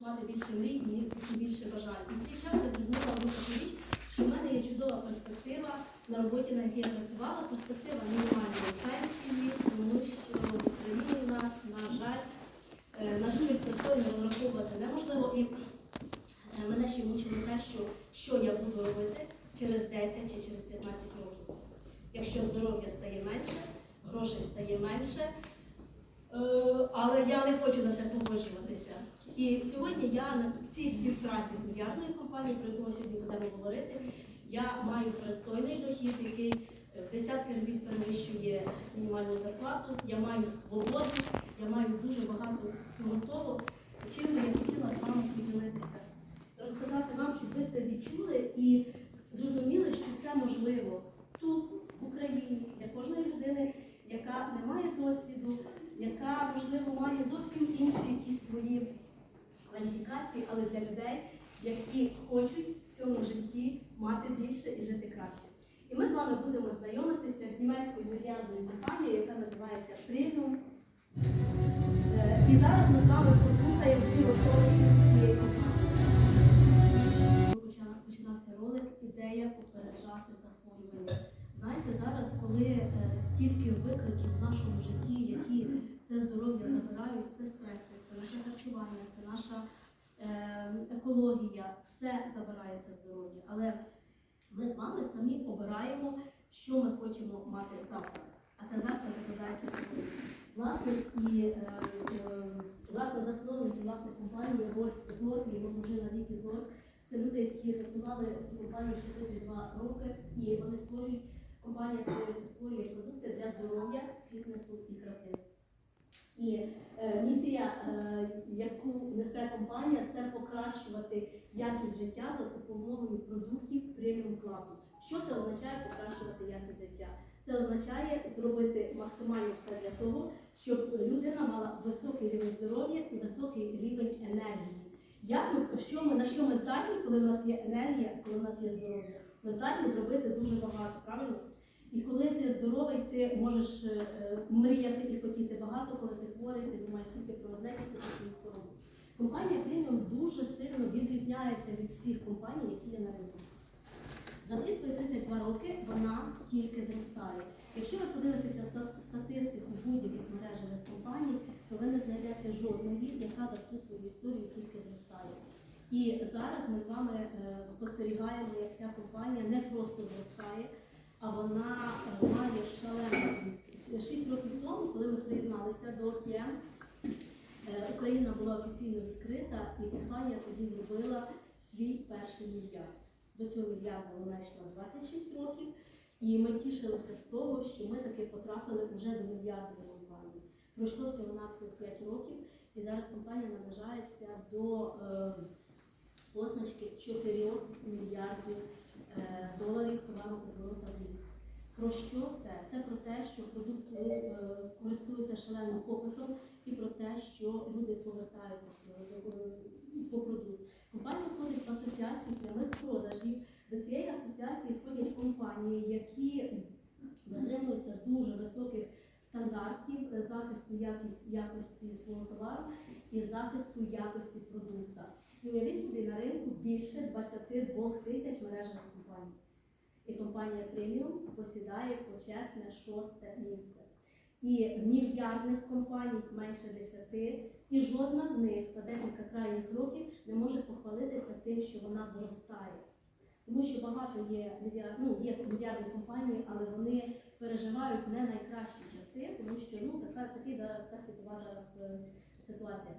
мати більше мрій і більше бажань. І в свій час я зрозуміла одну таку річ, що в мене є чудова перспектива на роботі, на якій я працювала, перспектива мінімальної пенсії, тому що в Україні у нас, на жаль, е, на щось пристойно розраховувати неможливо. І е, мене ще мучило те, що, що я буду робити через 10 чи через 15 років. Якщо здоров'я стає менше, грошей стає менше, Е, але я не хочу на це погоджуватися. І сьогодні я в цій співпраці з мільярдною компанією, про яку ми сьогодні будемо говорити, я маю пристойний дохід, який в десятки разів перевищує мінімальну зарплату. Я маю свободу, я маю дуже багато всього того, чим я хотіла з вами поділитися. Розказати вам, щоб ви це відчули і зрозуміли, що це можливо тут, в Україні, для кожної людини, яка не має досвіду, яка, можливо, має зовсім інші якісь свої кваліфікації, але для людей, які хочуть в цьому житті мати більше і жити краще. І ми з вами будемо знайомитися з німецькою мільярдною компанією, яка називається Premium. Е, І зараз ми з вами послухаємо філософію цієї компанії. Починався ролик Ідея попереджати захворювання. Знаєте, зараз, коли е, стільки викликів в нашому житті, які це здоров'я забирають, це стреси, це наше харчування, наша е, екологія, все забирає це здоров'я. Але ми з вами самі обираємо, що ми хочемо мати завтра. А те завтра закладається сьогодні. Власник і е, е, власне засновник компанії Вольф Зор і його дружина Вікі Зор. Це люди, які заснували компанію ще 32 роки, і вони створюють компанія створює, створює продукти для здоров'я, фітнесу і краси. І е, місія, е, яку несе компанія, це покращувати якість життя за допомогою продуктів преміум класу. Що це означає покращувати якість життя? Це означає зробити максимально все для того, щоб людина мала високий рівень здоров'я і високий рівень енергії. Як ми, що ми, на що ми здатні, коли в нас є енергія, коли в нас є здоров'я? Ми здатні зробити дуже багато, правильно? І коли ти здоровий, ти можеш е, е, мріяти і хотіти багато, коли ти хворий, ти думаєш тільки про одне, тільки про свою хворобу. Компанія Premium дуже сильно відрізняється від всіх компаній, які є на ринку. За всі свої 32 роки вона тільки зростає. Якщо ви подивитеся статистику будь-яких мережевих компаній, то ви не знайдете жодної, яка за всю свою історію тільки зростає. І зараз ми з вами е, спостерігаємо, як ця компанія не просто зростає, а вона має зріст. Шість років тому, коли ми приєдналися до ОКМ, е, Україна була офіційно відкрита, і компанія тоді зробила свій перший мільярд. До цього мільярда вона йшла 26 років, і ми тішилися з того, що ми таки потрапили вже до мільярдної компанії. Пройшло всього на всього 5 років, і зараз компанія наближається до е, позначки 4 мільярдів доларів товарообороту в рік. Про що це? Це про те, що продукт е, користується шаленим попитом і про те, що люди повертаються по продукту. Компанія входить в асоціацію прямих продажів. До цієї асоціації входять компанії, які дотримуються дуже високих стандартів е, захисту якість, якості свого товару і захисту якості продукту. І уявіть собі, на ринку більше 22 тисяч мережних компаній. І компанія Premium посідає почесне шосте місце. І мільярдних компаній менше 10, і жодна з них за декілька крайніх років не може похвалитися тим, що вона зростає. Тому що багато є ну, є мільярдні компанії, але вони переживають не найкращі часи, тому що ну, така, такий зараз така світова зараз е, ситуація.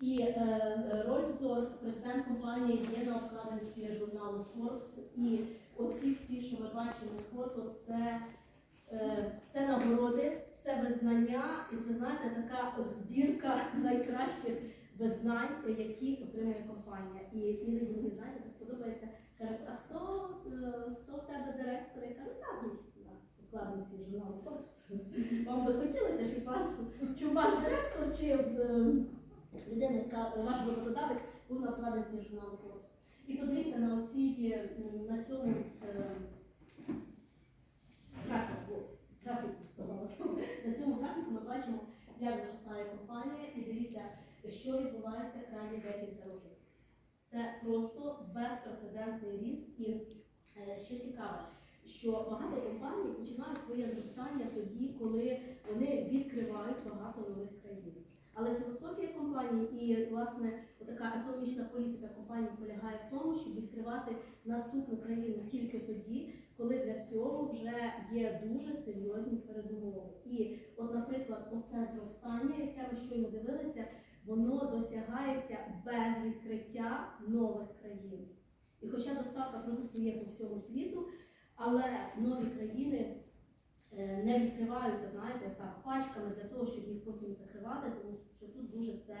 І е, е, Рольф Зорф, президент компанії, є на обкладинці журналу Forbes. Оці всі, що ми бачимо фото, це, е, це нагороди, це визнання, і це знаєте така збірка найкращих визнань, які отримує компанія. І іноді мені знаєте, так подобається. Кажуть, а хто, е, хто в тебе директор? Я кажу, так, ні, на обкладинці журналу Forbes. Вам би хотілося, щоб вас, щоб ваш директор чи е, людина, яка ваш роботодавець був на вкладинці журналу Forbes. І подивіться на оці на цьому е, графіку, графіку, на цьому графіку ми бачимо, як зростає компанія, і дивіться, що відбувається крайні декілька років. Це просто безпрецедентний ріст. І е, що цікаво, що багато компаній починають своє зростання тоді, коли вони відкривають багато нових країн. Але філософія компанії і власне така економічна політика компанії полягає в тому, щоб відкривати наступну країну тільки тоді, коли для цього вже є дуже серйозні передумови. І, от, наприклад, оце зростання, яке ми щойно дивилися, воно досягається без відкриття нових країн. І хоча доставка продуктів є по всьому світу, але нові країни е, не відкриваються, знаєте, так, пачками для того, щоб їх потім закривати, тому що тут дуже все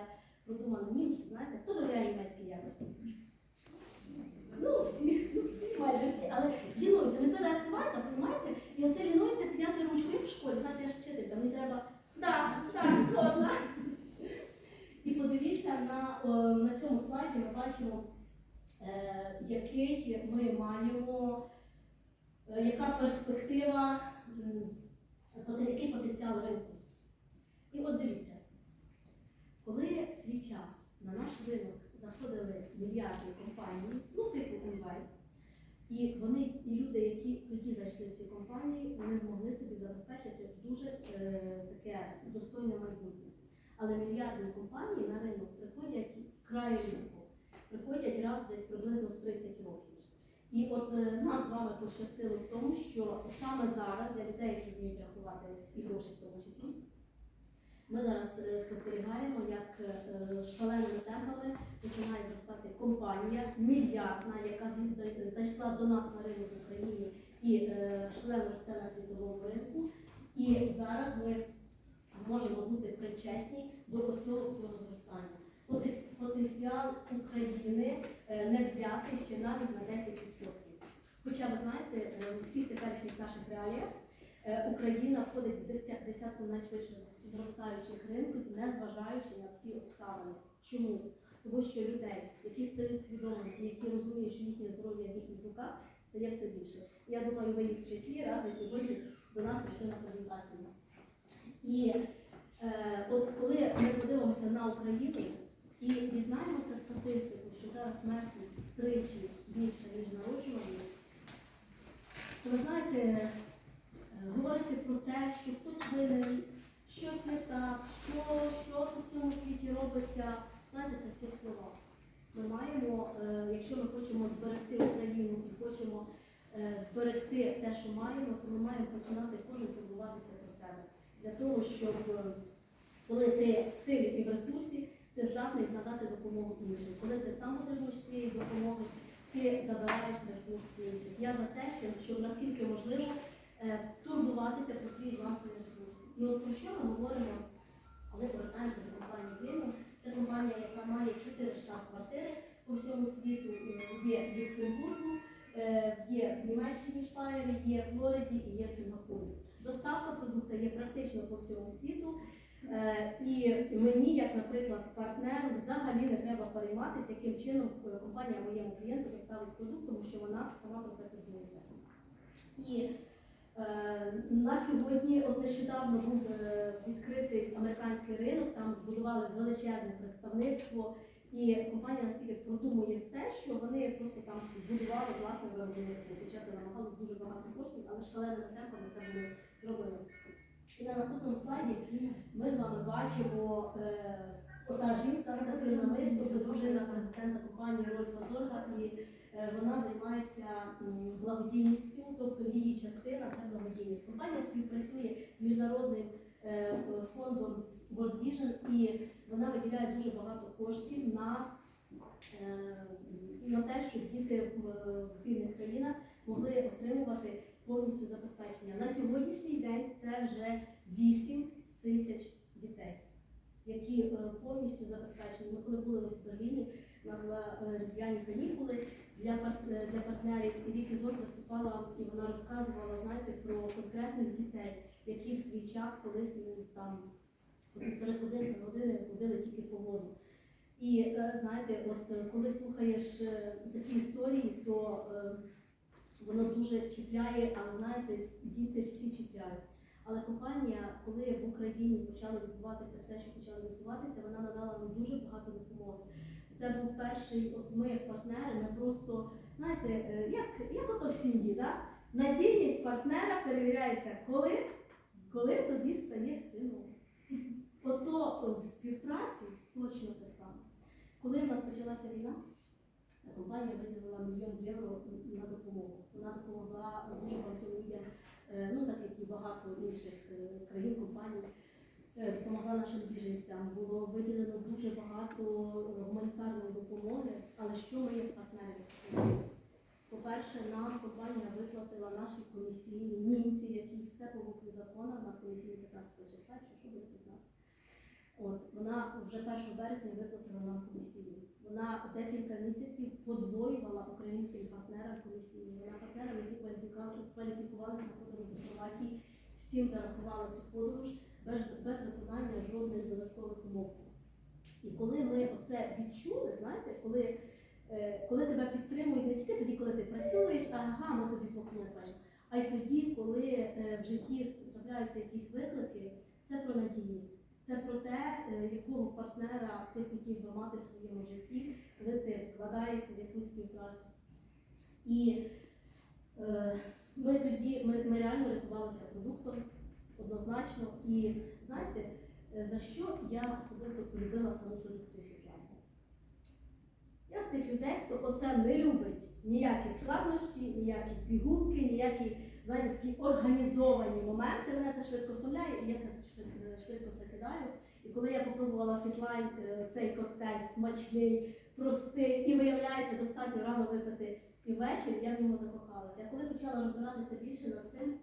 продумано. Німці, знаєте, хто довіряє німецькій якості? Ну, всі, ну, всі, майже всі, але лінуються. Не коли відкривається, розумієте? І оце лінується підняти ручку, як в школі, знаєте, я ж вчителька, мені треба, так, так, згодна. І подивіться на, о, на цьому слайді, ми бачимо, е, який ми маємо, е, яка перспектива, м, поте- який потенціал ринку. І от дивіться, коли в свій час на наш ринок заходили мільярдні компанії, ну типу Envy, і вони, і люди, які тоді зайшли в ці компанії, вони змогли собі забезпечити дуже е, таке достойне майбутнє. Але мільярдні компанії на ринок приходять вкрай рідко, приходять раз десь приблизно в 30 років. І от е, нам з вами пощастило в тому, що саме зараз для людей, які вміють рахувати і гроші в тому числі, ми зараз е, спостерігаємо, як е, шаленими темпами починає зростати компанія мільярдна, яка зайшла до нас на ринок в Україні і шлемо росте на світовому ринку. І зараз ми можемо бути причетні до цього всього зростання. Потенціал України е, не взятий ще навіть на 10%. Хоча ви знаєте, е, у всіх теперішніх наших реаліях е, Україна входить в десятку найшвидше зростаючих ринків, не зважаючи на всі обставини. Чому? Тому що людей, які стають свідомими які розуміють, що їхнє здоров'я в їхніх руках, стає все більше. Я думаю, ви їх в числі, раз ви сьогодні до нас прийшли на презентацію. І е, от коли ми подивимося на Україну і дізнаємося статистику, що зараз смертність втричі більше, ніж народжуваність, то ви знаєте, е, говорити про те, що хтось винен, щось не так, що, що в цьому світі робиться, знаєте, це все слова. Ми маємо, е, якщо ми хочемо зберегти Україну і хочемо е, зберегти те, що маємо, то ми маємо починати кожен турбуватися. Для того, щоб е, коли ти в силі і в ресурсі, ти здатний надати допомогу іншим. Коли ти сам отримуєш цієї допомоги, ти забираєш ресурс інших. Я за те, що, щоб наскільки можливо е, турбуватися про свій власний ресурс. От про що ми говоримо, коли повертаємося до компанії Грину, це компанія, яка має чотири штаб-квартири по всьому світу. Е, Є в Люксембургу, є в Німеччині в Шпайері, є в Флориді і є в Сингапурі. Доставка продукту є практично по всьому світу. Е, І мені, як, наприклад, партнеру, взагалі не треба перейматися, яким чином е, компанія моєму клієнту доставить продукт, тому що вона сама про це турбується. І е, на сьогодні, от нещодавно був е, відкритий американський ринок, там збудували величезне представництво, і компанія настільки продумує все, що вони просто там збудували власне виробництво. Хоча це намагало дуже багато коштів, але шаленими темпами це було зроблено. І на наступному слайді ми з вами бачимо е, ота жінка таким намистом, дружина президента компанії Рольфа Зорга, і е, вона займається благодійністю, тобто її частина це благодійність. Компанія співпрацює з міжнародним е, фондом World Vision і вона виділяє дуже багато коштів на, е, на те, щоб діти в, в бідних країнах могли отримувати повністю забезпечення. На сьогоднішній день це вже 8 тисяч дітей, які е, повністю забезпечені. Ми коли були в Берліні на е, різдвяні канікули для, е, для партнерів, і Вікі Зор виступала і вона розказувала, знаєте, про конкретних дітей, які в свій час колись ну, там півтори години, години ходили тільки по воду. І знаєте, от коли слухаєш такі історії, то воно дуже чіпляє, але знаєте, діти всі чіпляють. Але компанія, коли в Україні почало відбуватися все, що почало відбуватися, вона надала нам дуже багато допомоги. Це був перший, от ми партнери, ми просто, знаєте, е, як, як ото в сім'ї, да? надійність партнера перевіряється коли? Коли тобі стає хреново. Ото от в співпраці точно те саме. Коли в нас почалася війна, компанія виділила мільйон євро на допомогу. Вона допомогла дуже багатьом людям, е, ну так як і багато інших е, країн, компаній, е, допомогла нашим біженцям. Було виділено дуже багато гуманітарної допомоги. Але що ми як партнери? По-перше, нам компанія виплатила наші комісійні німці, які все по букві закону, у нас комісійні 15 числа, якщо що будете знати. От, вона вже 1 березня виплатила нам комісійні. Вона декілька місяців подвоювала українським партнерам комісійні. Вона партнерам, які кваліфікувалися на подорож до Словакії, всім зарахувала цю подорож без, без виконання жодних додаткових умов. І коли ми оце відчули, знаєте, коли, е, коли тебе підтримують не тільки тоді, коли ти працюєш, ага, ми тобі допомагаємо, а й тоді, коли е, в житті трапляються якісь виклики, це про надійність. Це про те, е, якого партнера ти хотів би мати в своєму житті, коли ти вкладаєшся в якусь співпрацю. І е, ми тоді ми, ми реально рятувалися продуктом однозначно. І знаєте, е, за що я особисто полюбила саму продукцію Світлани? Я з тих людей, хто оце не любить ніякі складнощі, ніякі пігулки, ніякі знаєте, такі організовані моменти. Мене це швидко втомляє, і я це швидко, швидко це кидаю. І коли я попробувала фітлайн, е, цей коктейль смачний, простий, і виявляється, достатньо рано випити і ввечері, я в ньому закохалася. А коли почала розбиратися більше над цим,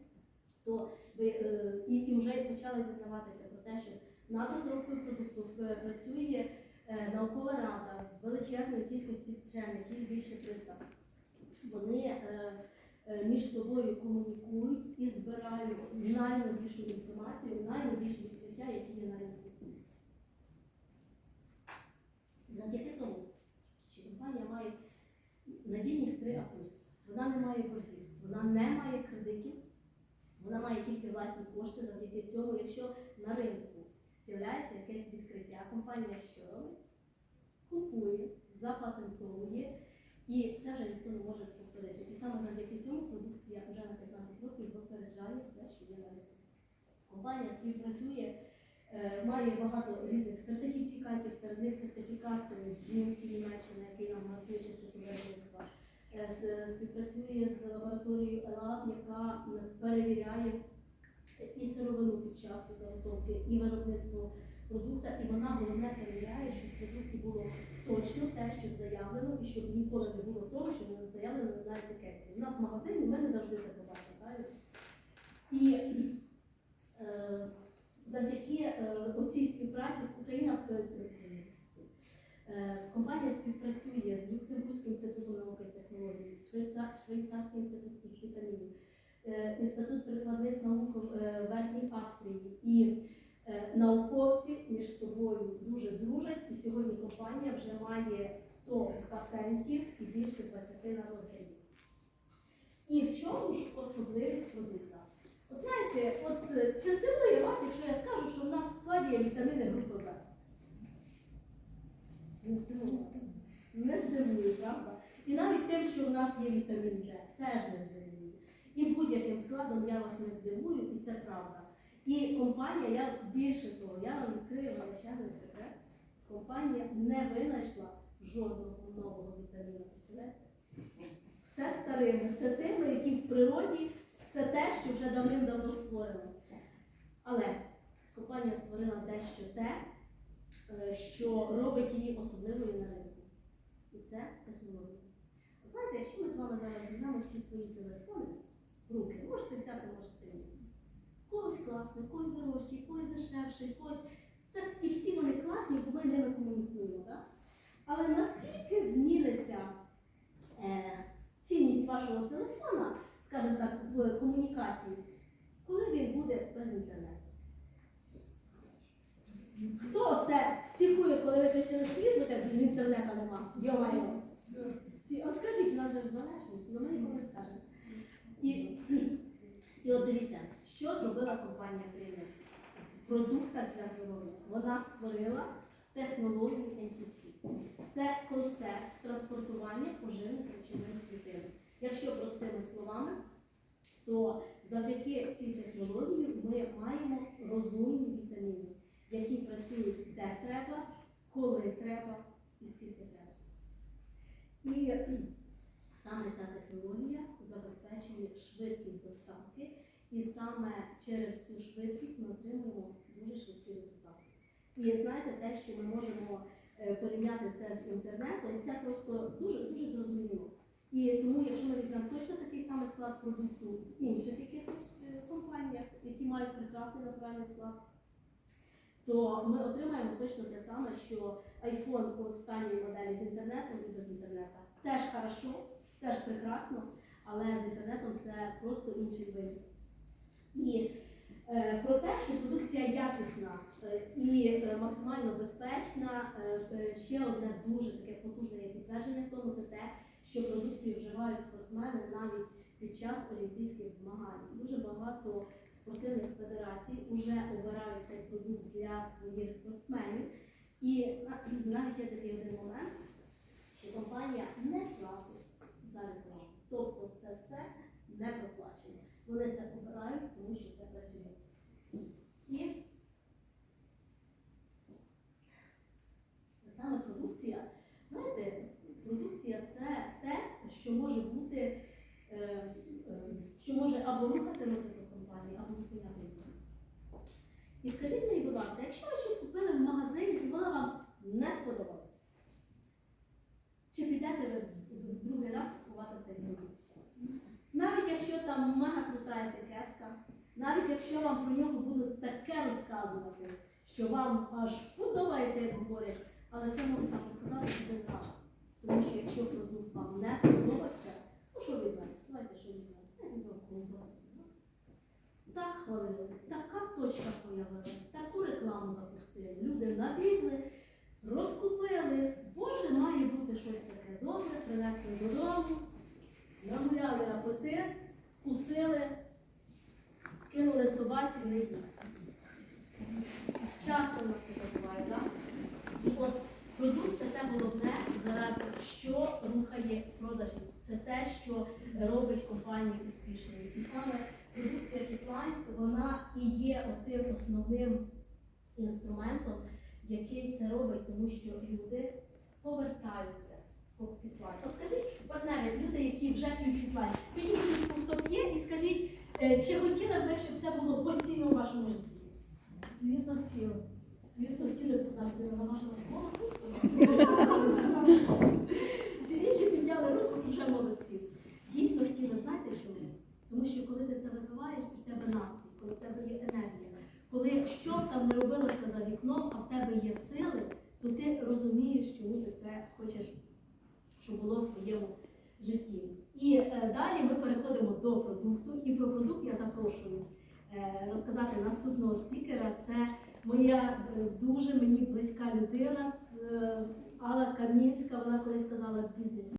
то ви, е, і, вже почала дізнаватися про те, що над розробкою продукту е, працює наукова рада з величезної кількості вчених, їх більше 300. Вони е, е, між собою комунікують і збирають найновішу інформацію, найновіші відкриття, які є на ринку. Завдяки тому, що компанія має надійність 3 А+, вона не має боргів, вона не має кредитів, вона має тільки власні кошти. Завдяки цьому, якщо на ринку з'являється якесь відкриття, компанія що робить? Купує, запатентовує, і це вже ніхто не може саме завдяки цьому продукція вже на 15 років випереджає все, що є на ринку. Компанія співпрацює, е, має багато різних сертифікатів, серед них сертифікат жінки Німеччини, який нам гарантує чистоту виробництва. Е, Співпрацює з лабораторією ЕЛАБ, яка перевіряє і сировину під час заготовки, і виробництво продукту, і вона головне перевіряє, щоб в продукті було точно те, що заявлено, і щоб ніколи не було того, що не заявлено на етикетці. У нас в магазині ми не завжди це побачимо, правильно? І е, завдяки е, оцій співпраці Україна е, е, е, компанія співпрацює з Люксембурзьким інститутом науки і технологій, Швейцарським інститутом вітамінів, е, Інститут прикладних наук в е, Верхній Австрії. І е, науковці між собою дуже дружать, і сьогодні компанія вже має 100 патентів і більше 20 на розгляді. І в чому ж особливість продукту? От знаєте, от е, чи здивує вас, якщо я скажу, що в нас в складі є вітаміни групи В? Не здивує. Не здивує, правда? І навіть тим, що в нас є вітамін Д, теж не здивує. І будь-яким складом я вас не здивую, і це правда. І компанія, я більше того, я вам відкрию величезний секрет. Компанія не винайшла жодного нового вітаміну. Все старими, все тими, які в природі, все те, що вже давним-давно створено. Але компанія створила дещо те, е, що робить її особливою на ринку. І це технологія. Знаєте, якщо ми з вами зараз візьмемо всі свої телефони руки, можете взяти, можете. Когось класний, когось дорожчий, когось дешевший, когось. Це і всі вони класні, бо ми ними комунікуємо. Так? Але наскільки зміниться е, цінність вашого телефона, скажімо так, в комунікації, коли він буде без інтернету? Хто це психує, коли виключили світло, як інтернету нема? Йо-майо. Ці- От скажіть, у нас же ж залежність, але ми ніколи не скажемо. І, і от дивіться, що зробила компанія Крилля? В продуктах для здоров'я. Вона створила технологію NTC. Це концепт транспортування поживних речовин клітини. Якщо простими словами, то завдяки цій технології ми маємо розумні вітаміни, які працюють де треба, коли треба і скільки треба. І саме ця технологія забезпечує швидкість доставки, і саме через цю швидкість ми отримуємо дуже швидкі результати. І знаєте, те, що ми можемо е, порівняти це з інтернетом, це просто дуже дуже зрозуміло. І тому, якщо ми візьмемо точно такий самий склад продукту в інших якихось е, компаніях, які мають прекрасний натуральний склад, то ми отримаємо точно те саме, що iPhone останньої моделі з інтернетом і без інтернету. Теж хорошо, теж прекрасно, але з інтернетом це просто інший вид. І е, про те, що продукція якісна е, і е, максимально безпечна, ще одне дуже таке потужне підтвердження в тому, це те, що продукцію вживають спортсмени навіть під час олімпійських змагань. Дуже багато спортивних федерацій вже обирають цей продукт для своїх спортсменів. І навіть є такий один момент, що компанія не платить за рекламу. Тобто це все не проплачено. Вони це обирають, тому що це працює. І саме продукція, знаєте, продукція це те, що може бути, е, е, що може або рухати розвиток компанії, або зупиняти її. І скажіть мені, будь ласка, якщо ви щось купили в магазині і вона вам не сподобалась, чи підете ви в другий раз купувати цей продукт? Там мега крута етикетка, навіть якщо вам про нього будуть таке розказувати, що вам аж подобається, як говорять, але це можна розказати один раз. Тому що якщо продукт вам не сподобався, ну що візьмете? Давайте що візьмемо? Я візьму ковбасу. Так хвалили, така точка появилась, таку рекламу запустили. Люди набігли, розкупили. Боже, має бути щось таке добре, принесли додому, нагуляли апетит, вкусили, кинули собаці в їсти. Часто в нас таке буває, так? От продукт це те головне, заради що рухає продажі. Це те, що робить компанію успішною. І саме продукція Fitline, вона і є тим основним інструментом, який це робить, тому що люди повертаються. От скажіть, партнери, люди, які вже п'ють фітлайн, підійдіть, хто п'є, і скажіть, е, чи хотіли б ви, щоб це було постійно в вашому житті? Звісно, хотіли. Звісно, хотіли б так,